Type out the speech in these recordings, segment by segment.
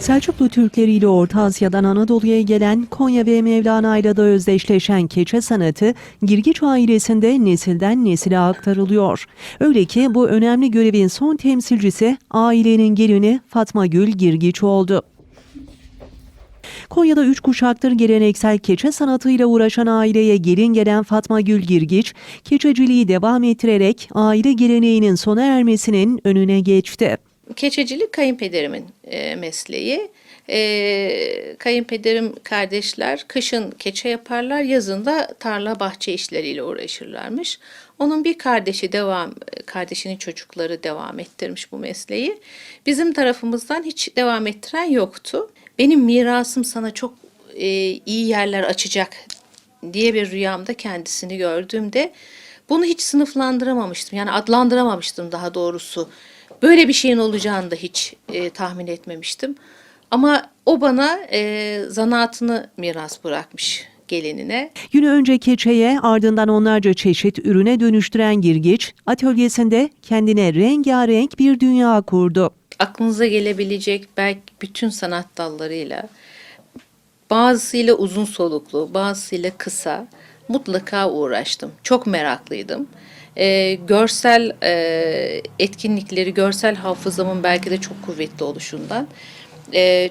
Selçuklu Türkleri ile Orta Asya'dan Anadolu'ya gelen Konya ve Mevlana ile de özdeşleşen keçe sanatı Girgiç ailesinde nesilden nesile aktarılıyor. Öyle ki bu önemli görevin son temsilcisi ailenin gelini Fatma Gül Girgiç oldu. Konya'da üç kuşaktır geleneksel keçe sanatıyla uğraşan aileye gelin gelen Fatma Gül Girgiç, keçeciliği devam ettirerek aile geleneğinin sona ermesinin önüne geçti. Keçecilik kayınpederimin e, mesleği. E, kayınpederim kardeşler kışın keçe yaparlar, yazın da tarla bahçe işleriyle uğraşırlarmış. Onun bir kardeşi devam, kardeşinin çocukları devam ettirmiş bu mesleği. Bizim tarafımızdan hiç devam ettiren yoktu. Benim mirasım sana çok e, iyi yerler açacak diye bir rüyamda kendisini gördüğümde bunu hiç sınıflandıramamıştım. Yani adlandıramamıştım daha doğrusu. Böyle bir şeyin olacağını da hiç e, tahmin etmemiştim. Ama o bana e, zanaatını miras bırakmış gelinine. Günü önce keçeye ardından onlarca çeşit ürüne dönüştüren Girgiç, atölyesinde kendine rengarenk bir dünya kurdu. Aklınıza gelebilecek belki bütün sanat dallarıyla bazısıyla uzun soluklu, bazısıyla kısa mutlaka uğraştım. Çok meraklıydım. Ee, görsel e, etkinlikleri, görsel hafızamın belki de çok kuvvetli oluşundan. Ee,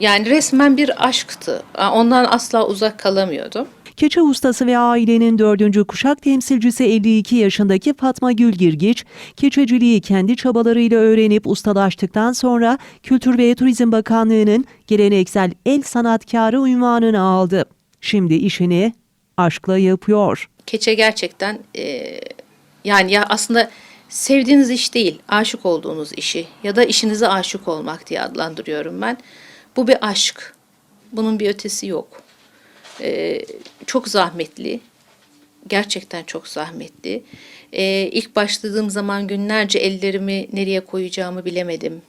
yani resmen bir aşktı. Ondan asla uzak kalamıyordum. Keçe ustası ve ailenin dördüncü kuşak temsilcisi 52 yaşındaki Fatma Gül Girgiç, keçeciliği kendi çabalarıyla öğrenip ustalaştıktan sonra Kültür ve Turizm Bakanlığı'nın geleneksel el sanatkarı unvanını aldı. Şimdi işini aşkla yapıyor. Keçe gerçekten e, yani ya aslında sevdiğiniz iş değil, aşık olduğunuz işi ya da işinize aşık olmak diye adlandırıyorum ben. Bu bir aşk. Bunun bir ötesi yok. E, çok zahmetli. Gerçekten çok zahmetli. E, ilk başladığım zaman günlerce ellerimi nereye koyacağımı bilemedim.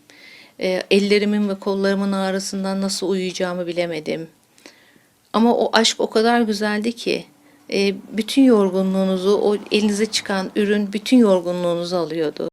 E, ellerimin ve kollarımın ağrısından nasıl uyuyacağımı bilemedim. Ama o aşk o kadar güzeldi ki e, bütün yorgunluğunuzu, o elinize çıkan ürün bütün yorgunluğunuzu alıyordu.